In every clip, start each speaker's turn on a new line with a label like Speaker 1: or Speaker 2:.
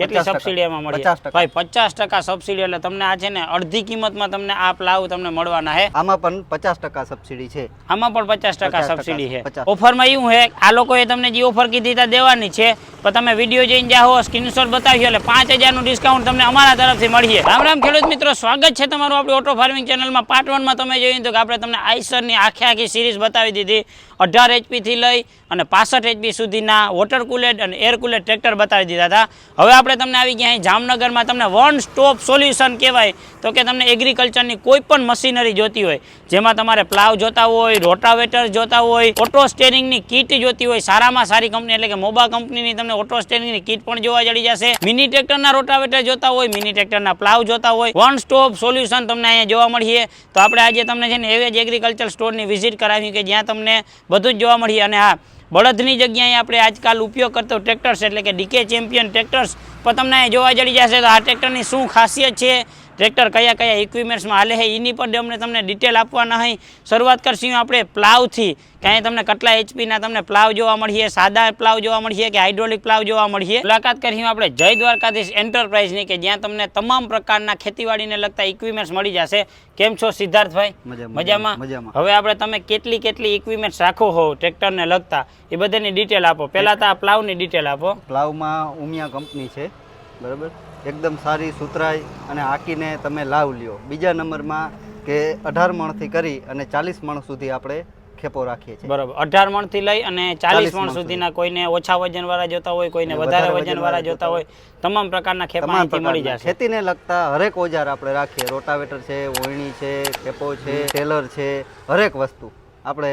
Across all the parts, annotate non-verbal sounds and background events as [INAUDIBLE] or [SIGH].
Speaker 1: કેટલી
Speaker 2: 50%
Speaker 1: સબસિડી એમાં મળી ભાઈ પચાસ ટકા સબસિડી એટલે તમને આ છે ને અડધી કિંમતમાં તમને આ પ્લાવ તમને મળવાના છે
Speaker 2: આમાં પણ પચાસ ટકા સબસિડી છે.
Speaker 1: આમાં પણ પચાસ ટકા સબસિડી છે. ઓફરમાં એવું છે આ લોકોએ તમને જે ઓફર કીધી તા દેવાની છે પણ તમે વીડિયો જોઈને જાઓ સ્ક્રીનશોટ બતાવ્યો એટલે પાંચ હજારનું ડિસ્કાઉન્ટ તમને અમારા તરફથી મળીએ. રામ રામ ખેડૂત મિત્રો સ્વાગત છે તમારું આપણી ઓટો ફાર્મિંગ ચેનલમાં પાર્ટ વનમાં તમે જોયું તો કે આપણે તમને આઈસરની આખી આખી સિરીઝ બતાવી દીધી. અઢાર એચપીથી લઈ અને પાસઠ એચપી સુધીના વોટર કુલેટ અને એર કુલેટ ટ્રેક્ટર બતાવી દીધા હતા હવે આપણે તમને આવી ગયા અહીં જામનગરમાં તમને વન સ્ટોપ સોલ્યુશન કહેવાય. તો કે તમને એગ્રીકલ્ચરની કોઈ પણ મશીનરી જોતી હોય, જેમાં તમારે પ્લાવ જોતા હોય રોટાવેટર જોતા હોય ઓટો સ્ટેરિંગની કીટ જોતી હોય, સારામાં સારી કંપની એટલે કે મોબા કંપનીની તમને ઓટો સ્ટેરિંગની કીટ પણ જોવા જડી જશે. મિની ટ્રેક્ટરના રોટાવેટર જોતા હોય મિની ટ્રેક્ટરના પ્લાવ જોતા હોય વન સ્ટોપ સોલ્યુશન તમને અહીંયા જોવા મળીએ. તો આપણે આજે તમને છે ને એવેજ એગ્રીકલ્ચર સ્ટોરની વિઝિટ કરાવી કે જ્યાં તમને બધું જ જોવા મળીએ. અને હા બળદની જગ્યાએ આપણે આજકાલ ઉપયોગ કરતો ટ્રેક્ટર્સ એટલે કે ડીકે ચેમ્પિયન ટ્રેક્ટર્સ પણ તમને જોવા જડી જશે તો આ ટ્રેક્ટરની શું ખાસિયત છે? ટ્રેક્ટર કયા કયા ઇક્વિપમેન્ટ્સમાં હાલે છે એની પણ અમને તમને ડિટેલ આપવાના હોય શરૂઆત કરશું આપણે પ્લાવથી. કે અહીંયા તમને કેટલા એચપીના તમને પ્લાવ જોવા મળીએ સાદા પ્લાવ જોવા મળીએ કે હાઇડ્રોલિક પ્લાવ જોવા મળીએ મુલાકાત કરીશું આપણે જય દ્વારકાધીશ એન્ટરપ્રાઇઝની કે જ્યાં તમને તમામ પ્રકારના ખેતીવાડીને લગતા ઇક્વિપમેન્ટ્સ મળી જશે. કેમ છો સિદ્ધાર્થભાઈ?
Speaker 2: મજામાં.
Speaker 1: હવે આપણે તમે કેટલી કેટલી ઇક્વિપમેન્ટ્સ રાખો હો ટ્રેક્ટરને લગતા એ બધાની ડિટેલ આપો. પહેલાં તો આ પ્લાવની ડિટેલ આપો.
Speaker 2: પ્લાવમાં ઉમિયા કંપની છે બરાબર? એકદમ સારી સુતરાઈ અને હાંકીને તમે લાવ લ્યો. બીજા નંબરમાં કે અઢાર મણથી કરી અને ચાલીસ મણ સુધી આપણે ખેપો રાખીએ છીએ.
Speaker 1: બરાબર. અઢાર મણથી લઈ અને ચાલીસ મણ સુધીના કોઈને ઓછા વજનવાળા જોતા હોય કોઈને વધારે
Speaker 2: વજનવાળા
Speaker 1: વજન વાળા જોતા હોય તમામ પ્રકારના ખેપા મળી
Speaker 2: જાય
Speaker 1: જશે.
Speaker 2: ખેતીને લગતા હરેક ઓજાર આપણે રાખીએ. રોટાવેટર છે ઓયણી છે ખેપો છે ટેલર છે હરેક વસ્તુ આપણે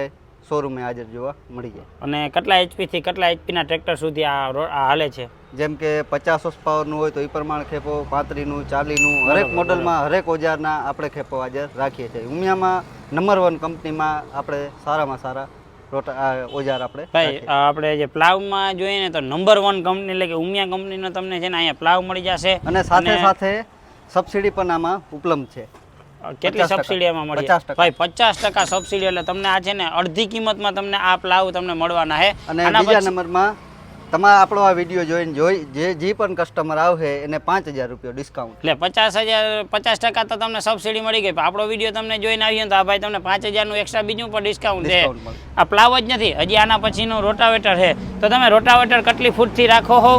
Speaker 2: શોરૂમે હાજર જોવા મળી જાય.
Speaker 1: અને કેટલા એચપી થી કેટલા એચપી ના ટ્રેક્ટર સુધી આ હાલે છે?
Speaker 2: જેમ કે પચાસ હોર્સ પાવરનું હોય તો એ પ્રમાણે ખેપો પાંત્રીનું ચાલીનું હરેક મોડલમાં હરેક ઓજારના આપણે ખેપો હાજર રાખીએ છીએ. ઉમિયામાં નંબર વન કંપનીમાં આપણે સારામાં સારા ઓજાર આપણે
Speaker 1: ભાઈ આપણે જે પ્લાવમાં જોઈએ ને તો નંબર વન કંપની એટલે કે ઉમિયા કંપનીનો તમને છે ને અહીંયા પ્લાવ મળી જશે
Speaker 2: અને સાથે સાથે સબસિડી પણ આમાં ઉપલબ્ધ છે.
Speaker 1: કેટલી
Speaker 2: 50%
Speaker 1: સબસિડી એમાં મળી ભાઈ પચાસ ટકા સબસિડી એટલે તમને આ છે ને અડધી કિંમતમાં તમને આ પ્લાવ તમને મળવાના છે
Speaker 2: અને બીજા નંબરમાં તમારા આપણો આ વીડિયો જોઈને જોઈ જે જે પણ કસ્ટમર આવશે એને પાંચ હજાર રૂપિયા ડિસ્કાઉન્ટ
Speaker 1: એટલે પચાસ હજાર પચાસ ટકા તો તમને સબસિડી મળી ગઈ આપણો વીડિયો તમને જોઈને આવીએ તો આ ભાઈ તમને પાંચ હજારનું એક્સ્ટ્રા બીજું પણ ડિસ્કાઉન્ટ છે. આ પ્લાવ જ નથી હજી આના પછીનું રોટાવેટર છે. તો તમે રોટાવેટર કેટલી ફૂટથી રાખો હો?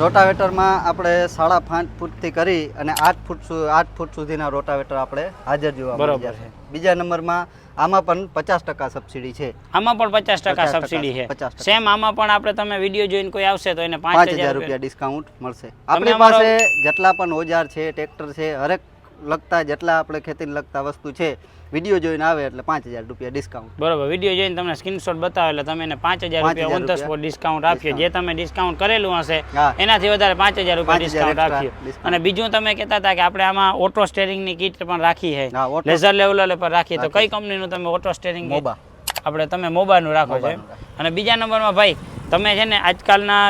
Speaker 2: રોટાવેટરમાં આપણે સાડા પાંચ ફૂટથી કરી અને આઠ ફૂટ આઠ ફૂટ સુધીના રોટાવેટર આપણે હાજર જોવા મળી છે. બીજા નંબરમાં આમાં પણ પચાસ ટકા સબસિડી છે.
Speaker 1: આમાં પણ પચાસ ટકા
Speaker 2: 50%
Speaker 1: સબસિડી છે. સેમ આમાં પણ આપણે તમે વીડિયો જોઈને કોઈ આવશે તો એને
Speaker 2: પાંચ હજાર રૂપિયા ડિસ્કાઉન્ટ મળશે. આપણી પાસે જેટલા પણ ઓજાર છે ટ્રેક્ટર છે હરેક લગતા જેટલા આપણે ખેતીને લગતા વસ્તુ છે વીડિયો જોઈને આવે એટલે પાંચ હજાર રૂપિયા ડિસ્કાઉન્ટ
Speaker 1: બરોબર વીડિયો જોઈને તમને સ્ક્રીનશોટ બતાવે એટલે તમે એને પાંચ હજાર રૂપિયા ઓન ધ સ્પોટ ડિસ્કાઉન્ટ આપ્યો જે તમે ડિસ્કાઉન્ટ કરેલું હશે એનાથી વધારે પાંચ હજાર રૂપિયા ડિસ્કાઉન્ટ આપ્યું અને બીજું તમે કહેતા હતા કે આપણે આમાં ઓટો સ્ટેરિંગની કીટ પણ રાખી છે. લેઝર લેવલ પર રાખીએ. તો કઈ કંપનીનું તમે ઓટો સ્ટેરિંગ
Speaker 2: મોબા.
Speaker 1: આપણે તમે મોબાઈલનું રાખો છો અને બીજા નંબરમાં ભાઈ તમે છે ને આજકાલના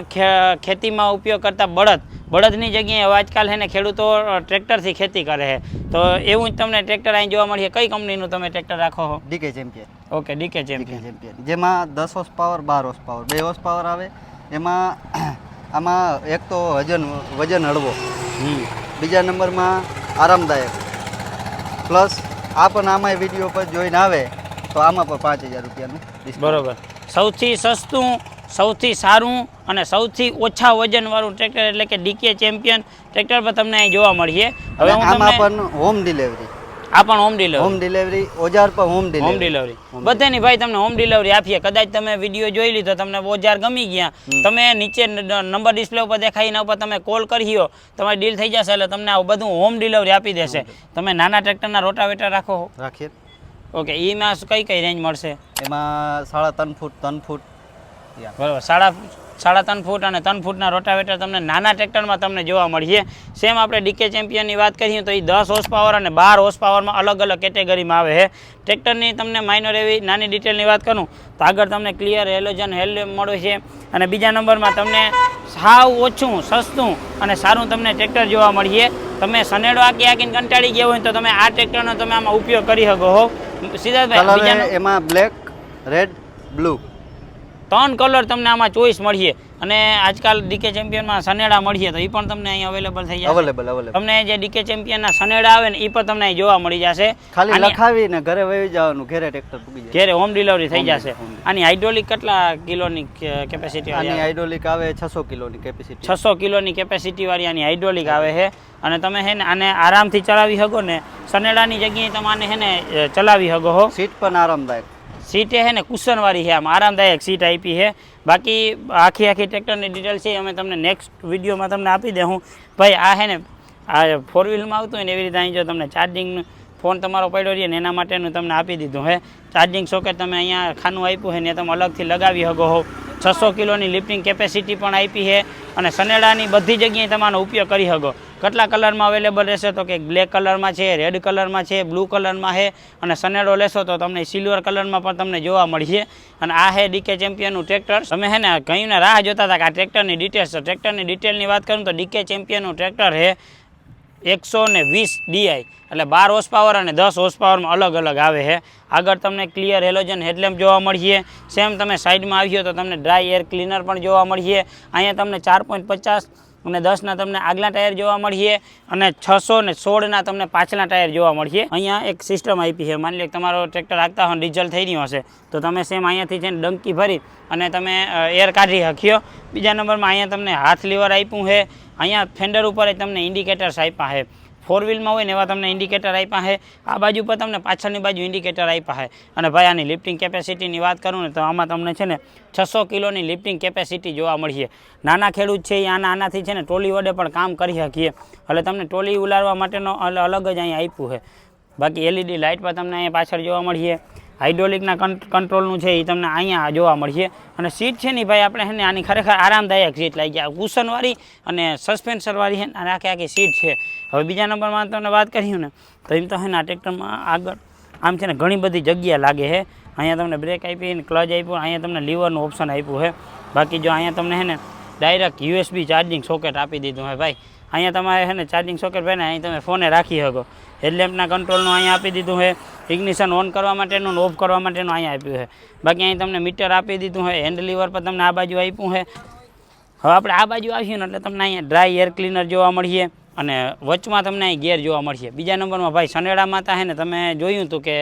Speaker 1: ખેતીમાં ઉપયોગ કરતા બળદ બળદની જગ્યાએ હવે આજકાલ છે ને ખેડૂતો ટ્રેક્ટરથી ખેતી કરે છે. તો એવું જ તમને ટ્રેક્ટર અહીં જોવા મળીએ કઈ કંપનીનું તમે ટ્રેક્ટર રાખો છો?
Speaker 2: DK champion.
Speaker 1: Okay DK champion.
Speaker 2: Champion. જેમાં દસ હોસ પાવર બાર હોસ પાવર બે હોસ પાવર આવે. એમાં [CLEARS THROAT] આમાં એક તો વજન વજન હળવો. બીજા નંબરમાં આરામદાયક. પ્લસ આ પણ આમાં વીડિયો પર જોઈને આવે. તો આમાં પણ પાંચ હજાર રૂપિયાનું
Speaker 1: બરોબર. સૌથી સસ્તું સૌથી સારું અને સૌથી ઓછા વજનવાળું ટ્રેક્ટર એટલે કે ડીકે ચેમ્પિયન ટ્રેક્ટર પર તમને અહીં જોવા મળીએ. હવે
Speaker 2: આમાં પણ હોમ ડિલિવરી
Speaker 1: આ પણ હોમ ડિલિવરી
Speaker 2: હોમ ડિલિવરી ઓજાર પર હોમ
Speaker 1: હોમ
Speaker 2: ડિલિવરી
Speaker 1: ડિલિવરી બધાની ભાઈ તમને હોમ ડિલિવરી આપીએ. કદાચ તમે વીડિયો જોઈ લીધો તમને ઓજાર ગમી ગયા તમે નીચે નંબર ડિસ્પ્લે ઉપર દેખાય એના ઉપર તમે કોલ કર્યો તમારી ડીલ થઈ જશે એટલે તમને આ બધું હોમ ડિલિવરી આપી દેશે. તમે નાના ટ્રેક્ટરના રોટાવેટર રાખો.
Speaker 2: રાખીએ.
Speaker 1: ઓકે એમાં કઈ કઈ રેન્જ મળશે?
Speaker 2: એમાં સાડા ત્રણ ફૂટ ત્રણ ફૂટ.
Speaker 1: બરાબર સાડા સાડા ત્રણ ફૂટ અને ત્રણ ફૂટના રોટાવેટર તમને નાના ટ્રેક્ટરમાં તમને જોવા મળીએ. સેમ આપણે ડીકે ચેમ્પિયનની વાત કરીએ તો એ દસ હોર્સ પાવર અને બાર હોર્સ પાવરમાં અલગ અલગ કેટેગરીમાં આવે છે. ટ્રેક્ટરની તમને માઇનર એવી નાની ડિટેલની વાત કરું તો આગળ તમને ક્લિયર હેલોજન હેલ મળે છે. અને બીજા નંબરમાં તમને સાવ ઓછું સસ્તું અને સારું તમને ટ્રેક્ટર જોવા મળીએ. તમે સનેડો આકી આકીને કંટાળી ગયા હોય તો તમે આ ટ્રેક્ટરનો તમે આમાં ઉપયોગ કરી શકો હો. સિદ્ધાર્થભાઈ
Speaker 2: એમાં બ્લેક રેડ બ્લુ
Speaker 1: ત્રણ કલર તમને આમાં ચોઈસ મળીએ. અને આજકાલ ડીકે ચેમ્પિયનમાં સનેડા મળીએ તો એ પણ તમને અહીં અવેલેબલ થઈ જશે.
Speaker 2: Available available.
Speaker 1: તમને જે ડીકે ચેમ્પિયનના સનેડા આવે ને એ પણ તમને અહીં જોવા મળી જશે.
Speaker 2: ખાલી લખાવીને ઘરે વહી જવાનું ઘરે ટ્રેક્ટર પૂગી જાય.
Speaker 1: ઘેરે હોમ ડિલિવરી થઈ જશે. આની હાઇડ્રોલિક કેટલા કિલોની કેપેસિટી
Speaker 2: આની હાઇડ્રોલિક આવે છસો કિલોની કેપેસિટી
Speaker 1: છસો કિલોની કેપેસિટી વાળી આની હાઇડ્રોલિક આવે છે. અને તમે હે ને આને આરામથી ચલાવી શકો ને સનેડાની જગ્યાએ તમે આને હે ને ચલાવી શકો હો.
Speaker 2: સીટ પણ આરામદાયક.
Speaker 1: સીટ છે ને, કુશનવાળી છે આમ, આરામદાયક સીટ આપી છે બાકી આખી આખી ટ્રેક્ટરની ડિટેલ છે અમે તમને નેક્સ્ટ વિડીયોમાં તમને આપી દે હું. ભાઈ, આ છે ને, આ ફોર વ્હીલમાં આવતું હોય ને, એવી રીતે અહીં જો તમને ચાર્જિંગનું ફોન તમારો પડ્યો રહીએ ને, એના માટેનું તમને આપી દીધું હે. ચાર્જિંગ સોકેટ તમે અહીંયા ખાનું આપ્યું છે ને તમે અલગથી લગાવી શકો હો. છસો કિલોની લિફ્ટિંગ કેપેસિટી પણ આપી છે અને સનેડાની બધી જગ્યાએ તમારો ઉપયોગ કરી શકો. કેટલા કલરમાં અવેલેબલ રહેશે તો કે બ્લેક કલરમાં છે રેડ કલરમાં છે બ્લુ કલરમાં છે અને સનેડો લેશો તો તમને સિલ્વર કલરમાં પણ તમને જોવા મળશે. અને આ છે ડીકે ચેમ્પિયનનું ટ્રેક્ટર તમે હે ને કહીને રાહ જોતા હતા કે આ ટ્રેક્ટરની ડિટેલ્સ છે ટ્રેક્ટરની ડિટેલની વાત કરું તો ડીકે ચેમ્પિયનનું ટ્રેક્ટર છે. એકસો ને વીસ ડીઆઈ એટલે બાર હોર્સ પાવર અને દસ હોર્સ પાવરમાં અલગ અલગ આવે છે. આગળ તમને ક્લિયર હેલોજન હેડલેમ્પ જોવા મળશે. સેમ તમે સાઈડમાં આવ્યો તો તમને ડ્રાય એર ક્લીનર પણ જોવા મળશે. અહીંયા તમને ચાર પોઈન્ટ પચાસ અને દસના તમને આગલા ટાયર જોવા મળશે અને છસો ને સોળના તમને પાછલા ટાયર જોવા મળશે. અહીંયા એક સિસ્ટમ આપી છે. માની લો તમારો ટ્રેક્ટર આગતા હોય ડીઝલ થઈ રહ્યો હશે, તો તમે સેમ અહીંયાથી છે ને ડંકી ભરી અને તમે એર કાઢી શક્યો બીજા નંબરમાં અહીંયા તમને હાથ લીવર આપ્યું છે. અહીંયા ફેન્ડર ઉપર તમને ઇન્ડિકેટર્સ આપ્યા છે. ફોર વ્હીલમાં હોય ને એવા તમને ઇન્ડિકેટર આપ્યા છે. આ બાજુ પર તમને પાછળની બાજુ ઇન્ડિકેટર આપ્યા છે. અને ભાઈ, આની લિફ્ટિંગ કેપેસિટીની વાત કરું ને તો આમાં તમને છે ને છસો કિલોની લિફ્ટિંગ કેપેસિટી જોવા મળીએ નાના ખેડૂત છે એ આના આનાથી છે ને ટ્રોલી વડે પણ કામ કરી શકીએ. એટલે તમને ટ્રોલી ઉલારવા માટેનો અલગ જ અહીંયા આપ્યું છે. બાકી એલઈડી લાઇટ પણ તમને અહીંયા પાછળ જોવા મળશે. હાઇડ્રોલિકના કંટ્રોલનું છે એ તમને અહીંયા જોવા મળશે. અને સીટ છે ને ભાઈ આપણે છે ને આની ખરેખર આરામદાયક સીટ લાગી ગયા. કુશનવાળી અને સસ્પેન્સરવાળી છે અને આખી આખી સીટ છે. હવે બીજા નંબરમાં તમને વાત કરીશું ને, તો એમ તો છે ને આ ટ્રેક્ટરમાં આગળ આમ છે ને ઘણી બધી જગ્યા લાગે છે. અહીંયા તમને બ્રેક આપી ને ક્લચ આપ્યું, અહીંયા તમને લીવરનું ઓપ્શન આપ્યું છે. બાકી જો અહીંયા તમને છે ને ડાયરેક્ટ યુએસબી ચાર્જિંગ સોકેટ આપી દીધું છે ભાઈ. અહીંયા તમારે છે ને ચાર્જિંગ સોકેટ ભાઈ ને અહીં તમે ફોને રાખી શકો. હેડલેમ્પના કંટ્રોલનું અહીંયા આપી દીધું છે. ઇગ્નિશન ઓન કરવા માટેનું ઓફ કરવા માટેનું અહીંયા આપ્યું છે. બાકી અહીં તમને મીટર આપી દીધું છે. હેન્ડ લીવર પર તમને આ બાજુ આપ્યું છે. હવે આપણે આ બાજુ આવીએ ને એટલે તમને અહીંયા ડ્રાય એર ક્લીનર જોવા મળીએ અને વચમાં તમને અહીં ગેર જોવા મળશે. બીજા નંબરમાં ભાઈ સનેડામાં તા હે ને, તમે જોયું હતું કે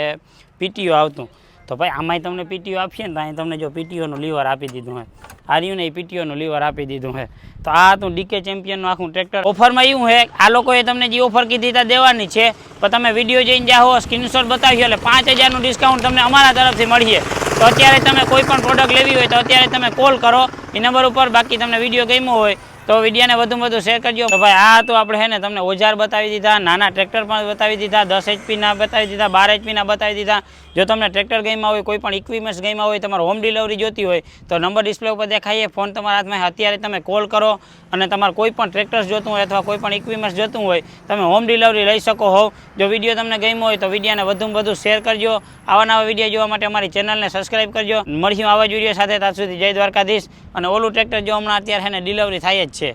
Speaker 1: પીટીઓ આવતું. તો ભાઈ, આમાંય તમને પીટીઓ આપીએ ને તો અહીં તમને જો પીટીઓનું લીવર આપી દીધું હોય. આર્યુને એ પીટીઓનું લીવર આપી દીધું છે તો આ હતું ડીકે ચેમ્પિયનનું આખું ટ્રેક્ટર. ઓફરમાં એવું છે આ લોકોએ તમને જે ઓફર કીધી તા દેવાની છે, પણ તમે વીડિયો જોઈને જાઓ સ્ક્રીનશોટ બતાવ્યો એટલે પાંચ હજારનું ડિસ્કાઉન્ટ તમને અમારા તરફથી મળીએ. તો અત્યારે તમે કોઈ પણ પ્રોડક્ટ લેવી હોય તો અત્યારે તમે કોલ કરો. એ નંબર ઉપર બાકી તમને વીડિયો ગમ્યો હોય તો વિડીયોને વધુમાં વધુ શેર કરજો. તો ભાઈ, આ તો આપણે હે ને તમને ઓજાર બતાવી દીધા, નાના ટ્રેક્ટર પણ બતાવી દીધા, દસ એચપીના બતાવી દીધા, બાર એચપીના બતાવી દીધા. જો તમને ટ્રેક્ટર ગેમમાં હોય, કોઈ પણ ઇક્વિપમેન્ટ્સ ગેમમાં હોય, તમારે હોમ ડિલિવરી જોતી હોય, તો નંબર ડિસ્પ્લે ઉપર દેખાઈએ ફોન તમારા હાથમાં અત્યારે તમે કોલ કરો અને તમારે કોઈ પણ ટ્રેક્ટર્સ જોતું હોય અથવા કોઈ પણ ઇક્વિપમેન્ટ્સ જોતું હોય, તમે હોમ ડિલિવરી લઈ શકો હો. જો વીડિયો તમને ગમ્યો હોય, તો વિડીયોને વધુમાં વધુ શેર કરજો. આવા નવા વીડિયો જોવા માટે અમારી ચેનલને સબસ્ક્રાઈબ કરજો. મળશું આવા જ વીડિયો સાથે. ત્યાં સુધી જય દ્વારકાધીશ. અને ઓલું ટ્રેક્ટર જો હમણાં અત્યારે એને ડિલિવરી થાય જ